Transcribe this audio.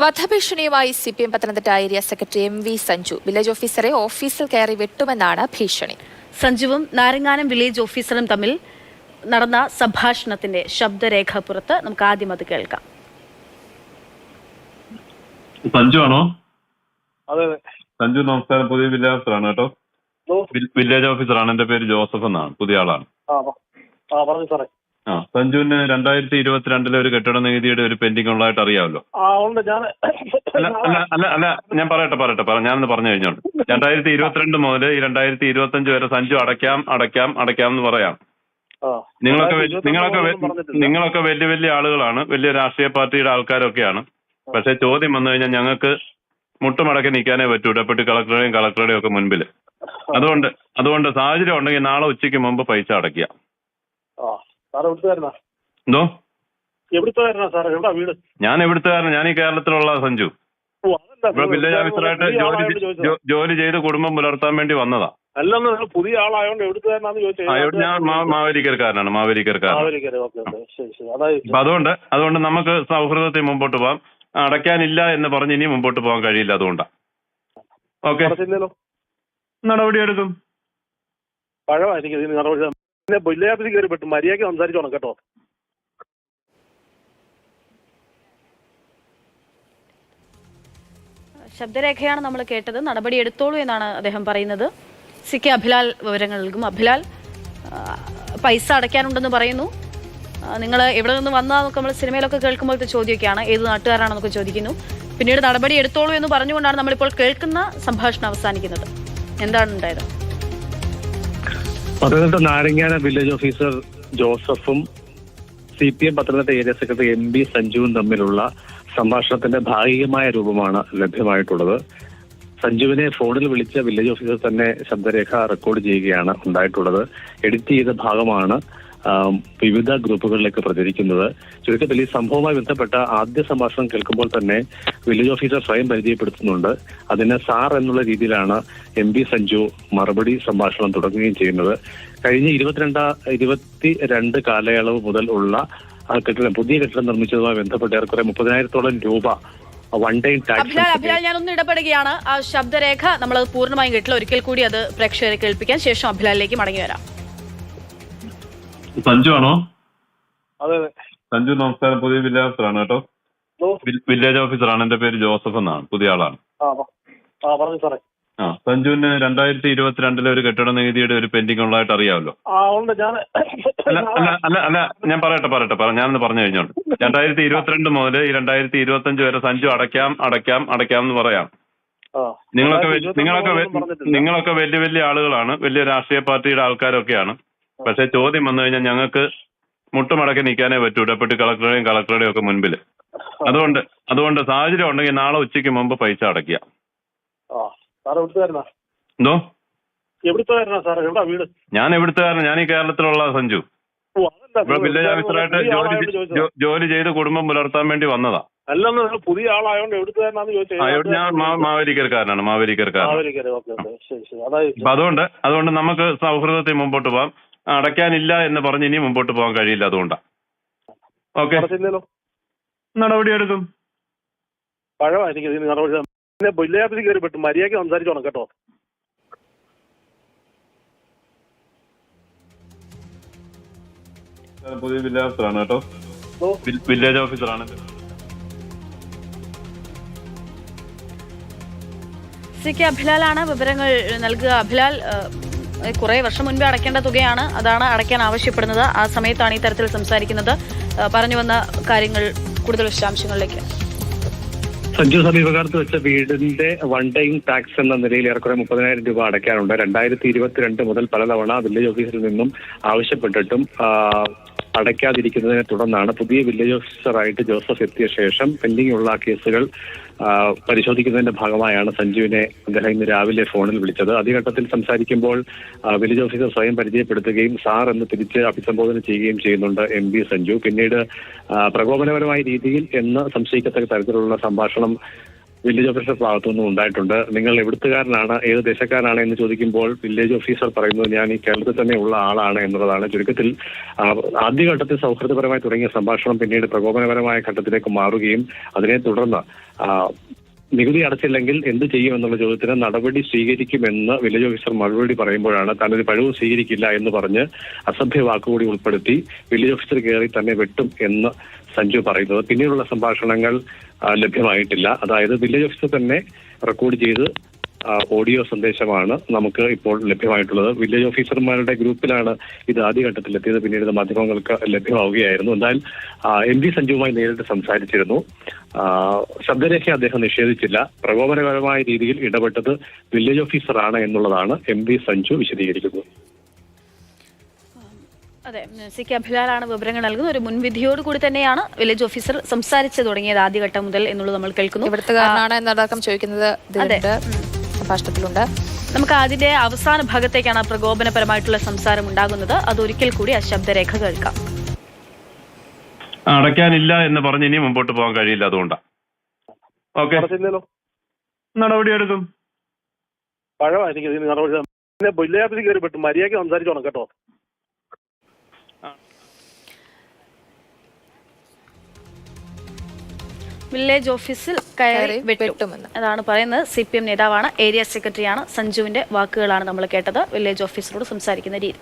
വധഭീഷണിയുമായി C P M Pathanamthitta area secretary M V Sanju. Village ഓഫീസറെ ഓഫീസിൽ കയറി വെട്ടുമെന്നാണ് ഭീഷണി. സഞ്ജുവും നാരങ്ങാനം വില്ലേജ് ഓഫീസറും തമ്മിൽ നടന്ന സംഭാഷണത്തിന്റെ ശബ്ദരേഖ പുറത്ത് നമുക്ക് ആദ്യം അത് കേൾക്കാം. സഞ്ജു ആണോ? അതെ സഞ്ജു നമസ്കാരം. പുതിയ വില്ലേജ് ഓഫീസറാണ് കേട്ടോ വില്ലേജ് ഓഫീസറാണ് എന്റെ പേര് ജോസഫ് എന്നാണ്. പുതിയ ആളാണ്. പറഞ്ഞു സാറേ. ആ സഞ്ജുവിന് രണ്ടായിരത്തി ഇരുപത്തിരണ്ടിലെ ഒരു കെട്ടിട നികുതിയുടെ ഒരു പെൻഡിങ് ഉള്ളതായിട്ട് അറിയാമല്ലോ. ആ ഉണ്ട്. ഞാൻ അല്ല അല്ല അല്ല അല്ല ഞാൻ പറയട്ടെ പറയട്ടെ പറ ഞാനൊന്ന് പറഞ്ഞു കഴിഞ്ഞോളൂ. രണ്ടായിരത്തി ഇരുപത്തിരണ്ട് മുതൽ ഈ രണ്ടായിരത്തി ഇരുപത്തഞ്ച് വരെ സഞ്ജു അടയ്ക്കാം അടയ്ക്കാം അടയ്ക്കാം എന്ന് പറയാം. നിങ്ങളൊക്കെ നിങ്ങളൊക്കെ. നിങ്ങളൊക്കെ വലിയ വലിയ ആളുകളാണ് വലിയ രാഷ്ട്രീയ പാർട്ടിയുടെ ആൾക്കാരൊക്കെയാണ്. പക്ഷെ ചോദ്യം വന്നു കഴിഞ്ഞാൽ ഞങ്ങൾക്ക് മുട്ടുമടക്കി നിൽക്കാനേ പറ്റൂ ഡെപ്യൂട്ടി കളക്ടറുടെയും കളക്ടറുടെയും ഒക്കെ മുൻപിൽ. അതുകൊണ്ട് അതുകൊണ്ട് സാഹചര്യം ഉണ്ടെങ്കിൽ നാളെ ഉച്ചയ്ക്ക് മുമ്പ് പൈസ അടയ്ക്കുക. സാറ് എവിടുത്തെ എന്തോ? എവിടുത്തെ വരുന്ന സാറേ? എവിടാ വീട്? ഞാൻ എവിടുത്തുകാരൻ ഞാൻ ഈ കേരളത്തിലുള്ള സഞ്ജു. ഓ അതല്ല ഇവിടെ വില്ലേജ് ഓഫീസറായിട്ട് പുതിയ ജോലി ആളായോണ്ട് ചോദിച്ചതാ. ജോ- ജോലി ചെയ്ത് കുടുംബം പുലർത്താൻ വേണ്ടി വന്നതാ. അല്ലെന്ന് നിങ്ങൾ പുതിയ ആളായോണ്ട് എവിടുത്തെ വരുന്നാന്ന് ആ, ഇവിടെ ഞാൻ മാ- മാവേലിക്കരക്കാരനാണ് മാവേലിക്കരക്കാരൻ മാവേലിക്കര ഓക്കെ ഓക്കെ ശരി ശരി. അതായത് അപ്പൊ അതുകൊണ്ട് അതുകൊണ്ട് നമുക്ക് സൗഹൃദത്തിൽ മുമ്പോട്ട് പോവാം. അടയ്ക്കാനില്ല എന്ന് പറഞ്ഞ് ഇനി മുമ്പോട്ട് പോകാൻ കഴിയില്ല അതുകൊണ്ടാ. ഓക്കെ. നടപടിയെടുക്കും. പഴമായിരിക്കും ഇതിന് നടപടി പിന്നെ വില്ലേജ് കയറി പെട്ടു മര്യാദയ്ക്ക് സംസാരിച്ചോണം കേട്ടോ. ശബ്ദരേഖയാണ് നമ്മൾ കേട്ടത്. നടപടി എടുത്തോളൂ എന്നാണ് അദ്ദേഹം പറയുന്നത്. സി കെ അഭിലാൽ വിവരങ്ങൾ നൽകും. അഭിലാൽ പൈസ അടയ്ക്കാനുണ്ടെന്ന് പറയുന്നു. നിങ്ങൾ എവിടെ നിന്ന് വന്നാന്നൊക്കെ നമ്മൾ സിനിമയിലൊക്കെ കേൾക്കുമ്പോഴത്തെ ചോദ്യമൊക്കെയാണ്. ഏത് നാട്ടുകാരാണെന്നൊക്കെ ചോദിക്കുന്നു. പിന്നീട് നടപടി എടുത്തോളൂ എന്ന് പറഞ്ഞുകൊണ്ടാണ് നമ്മളിപ്പോൾ കേൾക്കുന്ന സംഭാഷണം അവസാനിക്കുന്നത്. എന്താണ് ഉണ്ടായത്? പത്തനംതിട്ട നാരങ്ങാന വില്ലേജ് ഓഫീസർ ജോസഫും C P M Pathanamthitta area secretary M B സഞ്ജുവും തമ്മിലുള്ള സംഭാഷണത്തിന്റെ ഭാഗികമായ രൂപമാണ് ലഭ്യമായിട്ടുള്ളത്. സഞ്ജുവിനെ ഫോണിൽ വിളിച്ച വില്ലേജ് ഓഫീസർ തന്നെ ശബ്ദരേഖ റെക്കോർഡ് ചെയ്യുകയാണ് ഉണ്ടായിട്ടുള്ളത്. എഡിറ്റ് ചെയ്ത ഭാഗമാണ് വിവിധ ഗ്രൂപ്പുകളിലേക്ക് പ്രചരിക്കുന്നത്. ചുരുക്കത്തിൽ ഈ സംഭവവുമായി ബന്ധപ്പെട്ട ആദ്യ സംഭാഷണം കേൾക്കുമ്പോൾ തന്നെ വില്ലേജ് ഓഫീസർ സ്വയം പരിചയപ്പെടുത്തുന്നുണ്ട്. അതിന് സാർ എന്നുള്ള രീതിയിലാണ് എം പി സഞ്ജു മറുപടി സംഭാഷണം തുടങ്ങുകയും ചെയ്യുന്നത്. കഴിഞ്ഞ ഇരുപത്തിരണ്ട ഇരുപത്തി രണ്ട് കാലയളവ് മുതൽ ഉള്ള കെട്ടിടം പുതിയ കെട്ടിടം നിർമ്മിച്ചതുമായി ബന്ധപ്പെട്ട് ഏറെക്കുറെ മുപ്പതിനായിരത്തോളം രൂപ one time Abhilal tax Abhilal ഞാനൊന്ന് ഇടപെടുകയാണ്. ആ ശബ്ദരേഖ നമ്മൾ പൂർണമായും കേട്ടില്ല ഒരിക്കൽ കൂടി അത് പ്രേക്ഷകരെ കേൾപ്പിക്കാൻ ശേഷം അഭിലാലിലേക്ക് മടങ്ങി വരാം. സഞ്ജു ആണോ? അതെ സഞ്ജു നമസ്കാരം. പുതിയ വില്ലേജ് ഓഫീസറാണ് കേട്ടോ വില്ലേജ് ഓഫീസറാണ്. എന്റെ പേര് ജോസഫ് എന്നാണ്. പുതിയ ആളാണ്. ആ സഞ്ജുവിന് രണ്ടായിരത്തി ഇരുപത്തിരണ്ടിലെ ഒരു കെട്ടിട നികുതിയുടെ ഒരു പെൻഡിംഗ് ഉള്ളതായിട്ട് അറിയാമല്ലോ. അല്ല അല്ല അല്ല ഞാൻ പറയട്ടെ പറയട്ടെ പറ. ഞാനൊന്ന് പറഞ്ഞു കഴിഞ്ഞോണ്ട് രണ്ടായിരത്തി ഇരുപത്തിരണ്ട് മുതൽ ഈ രണ്ടായിരത്തി ഇരുപത്തഞ്ച് വരെ സഞ്ജു അടയ്ക്കാം അടയ്ക്കാം അടയ്ക്കാം എന്ന് പറയാം. നിങ്ങളൊക്കെ നിങ്ങളൊക്കെ. നിങ്ങളൊക്കെ വലിയ വലിയ ആളുകളാണ്. വലിയ രാഷ്ട്രീയ പാർട്ടിയുടെ ആൾക്കാരൊക്കെയാണ്. പക്ഷെ ചോദ്യം വന്നു കഴിഞ്ഞാൽ ഞങ്ങൾക്ക് മുട്ടുമടക്കി നിൽക്കാനേ പറ്റൂ ഡെപ്യൂട്ടി കളക്ടറുടെയും കളക്ടറുടെയും ഒക്കെ മുൻപിൽ അതുകൊണ്ട് അതുകൊണ്ട് സാഹചര്യം ഉണ്ടെങ്കിൽ നാളെ ഉച്ചയ്ക്ക് മുമ്പ് പൈസ അടയ്ക്കുക. എന്തോ? ഞാൻ എവിടുത്തുകാരൻ ഞാൻ ഈ കേരളത്തിലുള്ള സഞ്ജു. ഇവിടെ വില്ലേജ് ഓഫീസറായിട്ട് ജോലി ജോലി ചെയ്ത് കുടുംബം പുലർത്താൻ വേണ്ടി വന്നതാ. അല്ലെന്ന് നിങ്ങൾ പുതിയ ആളായോണ്ട് ചോദിച്ചാൽ ഞാൻ മാവേലിക്കർക്കാരനാണ് അപ്പൊ അതുകൊണ്ട് അതുകൊണ്ട് നമുക്ക് സൗഹൃദത്തിൽ മുമ്പോട്ട് പോകാം. അടയ്ക്കാനില്ല എന്ന് പറഞ്ഞ് ഇനി മുമ്പോട്ട് പോകാൻ കഴിയില്ല അതുകൊണ്ടാ. ഓക്കെ നടപടിയെടുക്കും. മര്യാദയ്ക്ക് സംസാരിച്ചോണം കേട്ടോ. പുതിയ വില്ലേജ് ഓഫീസറാണ് കേട്ടോ വില്ലേജ് ഓഫീസറാണ്. സി കെ അഭിലാലാണ് വിവരങ്ങൾ നൽകുക. അഭിലാൽ കുറെ വർഷം മുൻപേ അടയ്ക്കേണ്ട തുകയാണ് അതാണ് അടയ്ക്കാൻ ആവശ്യപ്പെടുന്നത്. ആ സമയത്താണ് ഈ തരത്തിൽ സംസാരിക്കുന്നത്. പറഞ്ഞു വന്ന കാര്യങ്ങൾ കൂടുതൽ വിശദാംശങ്ങളിലേക്ക്. സഞ്ജു സമീപകാലത്ത് വെച്ച വീടിന്റെ വൺ ടൈം ടാക്സ് എന്ന നിലയിൽ ഏറെക്കുറെ മുപ്പതിനായിരം രൂപ അടയ്ക്കാറുണ്ട് രണ്ടായിരത്തി ഇരുപത്തിരണ്ട് മുതൽ പലതവണ വില്ലേജ് ഓഫീസിൽ നിന്നും ആവശ്യപ്പെട്ടിട്ടും അടയ്ക്കാതിരിക്കുന്നതിനെ തുടർന്നാണ് പുതിയ വില്ലേജ് ഓഫീസറായിട്ട് ജോസഫ് എത്തിയ ശേഷം പെൻഡിംഗ് ഉള്ള കേസുകൾ പരിശോധിക്കുന്നതിന്റെ ഭാഗമായാണ് സഞ്ജുവിനെ അദ്ദേഹം ഇന്ന് രാവിലെ ഫോണിൽ വിളിച്ചത്. ആദ്യഘട്ടത്തിൽ സംസാരിക്കുമ്പോൾ വില്ലേജ് ഓഫീസർ സ്വയം പരിചയപ്പെടുത്തുകയും സാർ എന്ന് തിരിച്ച് അഭിസംബോധന ചെയ്യുകയും ചെയ്യുന്നുണ്ട് എം ബി സഞ്ജു. പിന്നീട് പ്രകോപനപരമായ രീതിയിൽ എന്ന് സംശയിക്കത്തക്ക തരത്തിലുള്ള സംഭാഷണം വില്ലേജ് ഓഫീസർ ഭാഗത്തുനിന്നും ഉണ്ടായിട്ടുണ്ട്. നിങ്ങൾ എവിടുത്തുകാരനാണ് ഏത് ദേശക്കാരനാണ് എന്ന് ചോദിക്കുമ്പോൾ വില്ലേജ് ഓഫീസർ പറയുന്നത് ഞാൻ ഈ കേരളത്തിൽ തന്നെ ഉള്ള ആളാണ് എന്നുള്ളതാണ് ചുരുക്കത്തിൽ ആദ്യഘട്ടത്തിൽ സൗഹൃദപരമായി തുടങ്ങിയ സംഭാഷണം പിന്നീട് പ്രകോപനപരമായ ഘട്ടത്തിലേക്ക് മാറുകയും അതിനെ തുടർന്ന് നികുതി അടച്ചില്ലെങ്കിൽ എന്ത് ചെയ്യും എന്നുള്ള ചോദ്യത്തിന് നടപടി സ്വീകരിക്കുമെന്ന് വില്ലേജ് ഓഫീസർ മറുപടി പറയുമ്പോഴാണ് താനൊരു പഴവും സ്വീകരിക്കില്ല എന്ന് പറഞ്ഞ് അസഭ്യ വാക്കുകൂടി ഉൾപ്പെടുത്തി വില്ലേജ് ഓഫീസർ കയറി തന്നെ വെട്ടും എന്ന് സഞ്ജു പറയുന്നത്. പിന്നീടുള്ള സംഭാഷണങ്ങൾ ലഭ്യമായിട്ടില്ല. അതായത് വില്ലേജ് ഓഫീസർ തന്നെ റെക്കോർഡ് ചെയ്ത് ഓഡിയോ സന്ദേശമാണ് നമുക്ക് ഇപ്പോൾ ലഭ്യമായിട്ടുള്ളത്. വില്ലേജ് ഓഫീസർമാരുടെ ഗ്രൂപ്പിലാണ് ഇത് ആദ്യഘട്ടത്തിൽ എത്തിയത് പിന്നീട് മാധ്യമങ്ങൾക്ക് ലഭ്യമാവുകയായിരുന്നു. എന്നാൽ എം വി സഞ്ജുവുമായി നേരിട്ട് സംസാരിച്ചിരുന്നു. ശബ്ദരേഖ അദ്ദേഹം നിഷേധിച്ചില്ല. പ്രകോപനപരമായ രീതിയിൽ ഇടപെട്ടത് വില്ലേജ് ഓഫീസറാണ് എന്നുള്ളതാണ് എം വി സഞ്ജു വിശദീകരിക്കുന്നത്. അതെ സി കെ അഭിലാലാണ് വിവരങ്ങൾ നൽകുന്നത്. ഒരു മുൻവിധിയോട് കൂടി തന്നെയാണ് വില്ലേജ് ഓഫീസർ സംസാരിച്ചു തുടങ്ങിയത് ആദ്യഘട്ടം മുതൽ എന്നുള്ളത് നമ്മൾ കേൾക്കുന്നു. എന്നടക്കം ചോദിക്കുന്നത്. അതെ. ഇതിലുണ്ട് സംഭാഷണത്തിലുണ്ട്. നമുക്ക് അതിന്റെ അവസാന ഭാഗത്തേക്കാണ് പ്രകോപനപരമായിട്ടുള്ള സംസാരം ഉണ്ടാകുന്നത്. അതൊരിക്കൽ കൂടി ആ ശബ്ദരേഖ കേൾക്കാം. അടയ്ക്കാനില്ല എന്ന് പറഞ്ഞ് ഇനി മുമ്പോട്ട് പോകാൻ കഴിയില്ല അതുകൊണ്ടാണ് ഓക്കെ ഇതിന് നടപടി. പിന്നെ ഓഫീസിൽ കയറി പെട്ടു മര്യാദയ്ക്ക് സംസാരിച്ചോണം കേട്ടോ. വില്ലേജ് ഓഫീസിൽ കയറി കയറി വെട്ടും. വെട്ടുമെന്ന്. അതാണ് പറയുന്നത് സി പി എം നേതാവാണ്. ഏരിയ സെക്രട്ടറിയാണ്. സഞ്ജുവിന്റെ വാക്കുകളാണ് നമ്മൾ കേട്ടത്. വില്ലേജ് ഓഫീസറോട് സംസാരിക്കുന്ന രീതി.